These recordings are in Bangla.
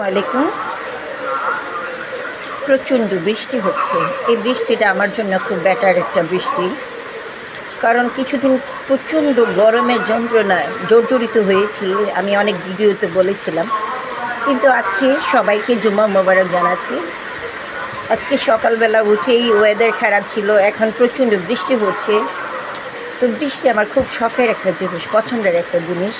আলাইকুম। প্রচণ্ড বৃষ্টি হচ্ছে। এই বৃষ্টিটা আমার জন্য খুব বেটার একটা বৃষ্টি। কারণ কিছুদিন প্রচণ্ড গরমের যন্ত্রণায় জর্জরিত হয়েছি, আমি অনেক ভিডিওতে বলেছিলাম। কিন্তু আজকে সবাইকে জুমা মোবারক জানাচ্ছি। আজকে সকালবেলা উঠেই ওয়েদার খারাপ ছিল, এখন প্রচণ্ড বৃষ্টি হচ্ছে। তো বৃষ্টি আমার খুব শখের একটা জিনিস, পছন্দের একটা জিনিস।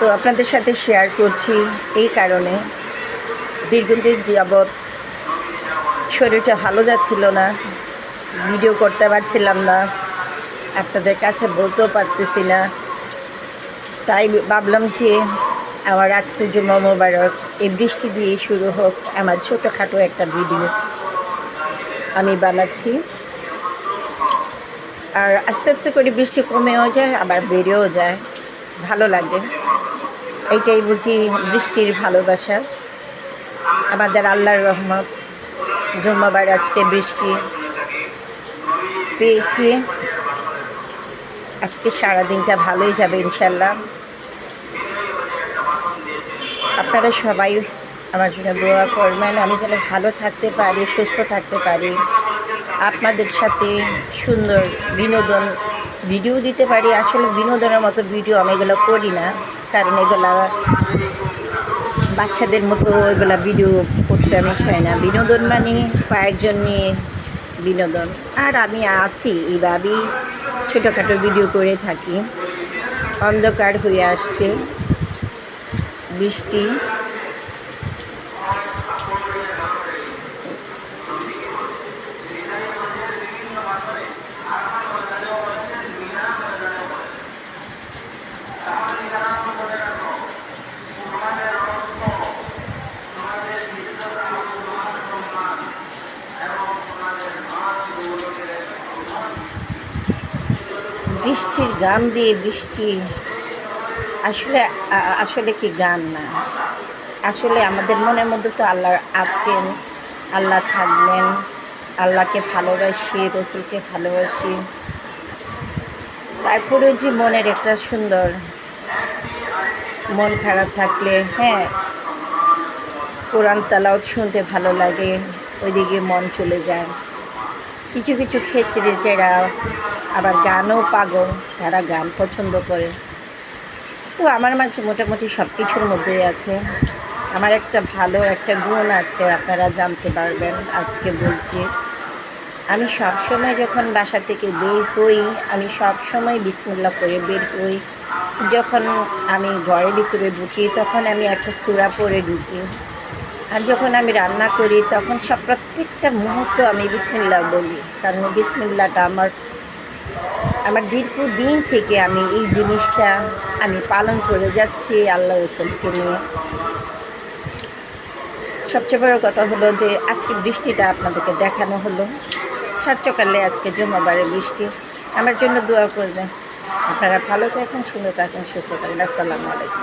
তো আপনাদের সাথে শেয়ার করছি এই কারণে। দীর্ঘদিন যাবৎ শরীরটা ভালো যাচ্ছিল না ভিডিও করতে পারছিলাম না, আপনাদের কাছে বলতেও পারতেছি না। তাই ভাবলাম যে আমার আজকে জুমা মোবারক, এই বৃষ্টি দিয়ে শুরু হোক, আমার ছোটোখাটো একটা ভিডিও আমি বানাচ্ছি। আর আস্তে আস্তে করে বৃষ্টি কমেও যায়, আবার বেড়েও যায়, ভালো লাগে। এইটাই বুঝি বৃষ্টির ভালোবাসা। আমাদের আল্লাহর রহমত জুম্মাবার আজকে বৃষ্টি পেয়েছি। আজকে সারাদিনটা ভালোই যাবে ইনশাল্লাহ আপনারা সবাই আমার জন্য দোয়া করবেন, আমি যেন ভালো থাকতে পারি, সুস্থ থাকতে পারি। আপনাদের সাথে সুন্দর বিনোদন, ভিডিও দিতে পারি। আসলে বিনোদনের মতো ভিডিও আমি এগুলো করি না। কারণ এগুলা বাচ্চাদের মতো এগুলা ভিডিও করতে আমি চাই না। বিনোদন মানে কয়েকজন নিয়ে বিনোদন। আর আমি আছি এইভাবেই ছোটোখাটো ভিডিও করে থাকি। অন্ধকার হয়ে আসছে, বৃষ্টি। বৃষ্টির গান দিয়ে বৃষ্টি। আসলে আসলে কি গান না? আসলে আমাদের মনের মধ্যে তো আল্লাহ আছেন, আল্লাহ থাকবেন, আল্লাহকে ভালোবাসি, রসুলকে ভালোবাসি। তারপরে যে মনের একটা সুন্দর মন খারাপ থাকলে হ্যাঁ কোরআন তালাও শুনতে ভালো লাগে, ওইদিকে মন চলে যায়। কিছু কিছু ক্ষেত্রে যারা আবার গানও পাগল, তারা গান পছন্দ করে। তো আমার মাঝে মোটামুটি সব কিছুর মধ্যেই আছে। আমার একটা ভালো একটা গুণ আছে, আপনারা জানতে পারবেন, আজকে বলছি। আমি সবসময় যখন বাসা থেকে বের হই, আমি সবসময় বিসমিল্লা করে বের হই। যখন আমি ঘরের ভিতরে ঢুকি, তখন আমি একটা সুরা পরে ঢুকি। আর যখন আমি রান্না করি, তখন সব প্রত্যেকটা মুহূর্ত আমি বিসমিল্লা বলি। কারণ বিসমিল্লাটা আমার আমার দীর্ঘদিন থেকে আমি এই জিনিসটা আমি পালন করে যাচ্ছি আল্লাহ রসুলকে নিয়ে। সবচেয়ে বড় কথা হলো যে আজকে বৃষ্টিটা আপনাদেরকে দেখানো হলো। সাত সকালে আজকে জমাবারে বৃষ্টি। আমার জন্য দোয়া করবেন। আপনারা ভালো থাকেন, সুন্দর থাকেন, সুস্থ থাকেন। আসসালামু আলাইকুম।